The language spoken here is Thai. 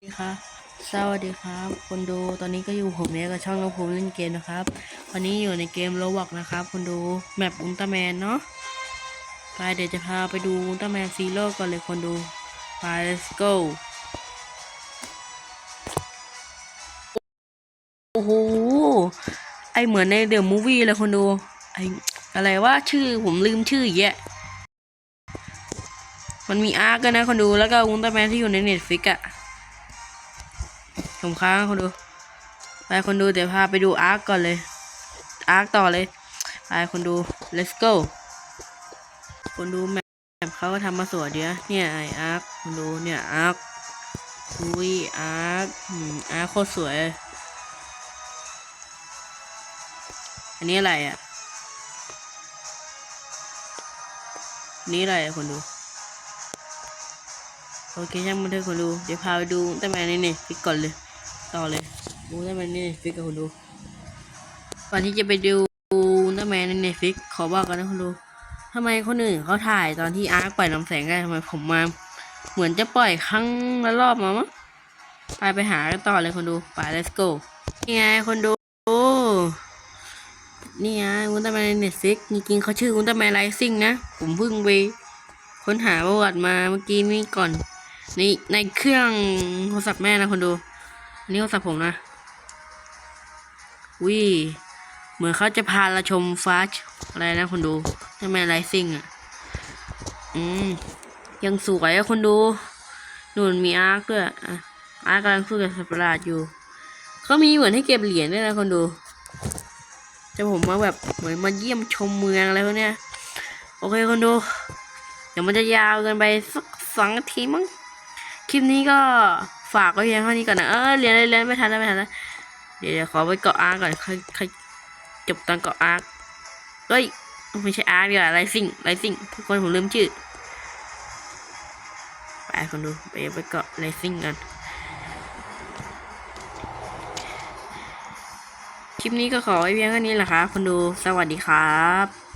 สวัสดีครับ สวัสดีครับ คนดู ตอนนี้ก็อยู่ผมเนี่ยกับช่องน้องภูมิเล่นเกมนะครับ วันนี้อยู่ในเกมโรบอกนะครับ คนดู แมปอุลตร้าแมนเนาะ ไปเดี๋ยวจะพาไปดูอุลตร้าแมนซีโร่ก่อนเลยคนดู ไป let's go โอ้โห ไอเหมือนในเดอะมูวี่เลยคนดู ไออะไรว่าชื่อผมลืมชื่อแยะ มันมีอาร์กด้วยนะคนดู แล้วก็อุลตร้าแมนที่อยู่ในเน็ตฟิกอะ ผมค้างคนดู ไปคนดูเดี๋ยวพาไปดูอาร์กก่อนเลย อาร์กต่อเลย ไปคนดู let's go คนดูแมปเขาก็ทำมาสวยเดียวเนี่ยไออาร์กคนดูเนี่ยอาร์กอุ้ยอาร์กอาร์กโคตรสวย อันนี้อะไรอะอันนี้อะไรอะคนดู โอเคช่างมันเถอะคนดู เดี๋ยวพาไปดูตั้งแต่ในนี่ฟิกก่อนเลย ต่อเลยดูตั้งแต่ในนี่ฟิกกับคนดูก่อนที่จะไปดูตั้งแต่ในนี่ฟิกขอบอกกันนะคนดูทำไมคนอื่นเขาถ่ายตอนที่อาร์คปล่อยลำแสงได้ทำไมผมมา เหมือนจะปล่อยครั้งละรอบมามั้งไปไปหากันต่อเลยคนดูไป let's go นี่ไงคนดูนี่ไงอุลตร้าแมนในเน็ตฟิกจริงๆเขาชื่ออุลตร้าแมนไรซิ่งนะ ผมเพิ่งไปค้นหาประวัติมาเมื่อกี้นี่ก่อนในในเครื่องโทรศัพท์แม่นะคนดู อันนี้โทรศัพท์ผมนะวิเหมือนเขาจะพาเราชมฟ้าอะไรนะคนดูใช่ไมไรซิ่งอะ อืม ยังสวยอะคนดูนู่นมีอาร์คด้วยอะอาร์คกำลังสู้กับสัตว์ประหลาดอยู่เขามีเหมือนให้เก็บเหรียญด้วยนะคนดูจะผมมาแบบเหมือนมาเยี่ยมชมเมืองอะไรพวกเนี้ยโอเคคนดูเดี๋ยวมันจะยาวเกินไปสักสองนาทีมั้งคลิปนี้ก็ ฝากไว้เพียงเท่านี้ก่อนนะเออเรียนเรียนไม่ทันแล้วไม่ทันแล้วเดี๋ยวขอไปเกาะอาร์ก่อนค่อยค่อยจบตอนเกาะอาร์เฮ้ยไม่ใช่อาร์ดีกว่าไรซิ่งไรซิ่งทุกคนผมลืมชื่อไปคนดูไปไปเกาะไรซิ่งกันคลิปนี้ก็ขอไว้เพียงเท่านี้แหละครับคนดูสวัสดีครับ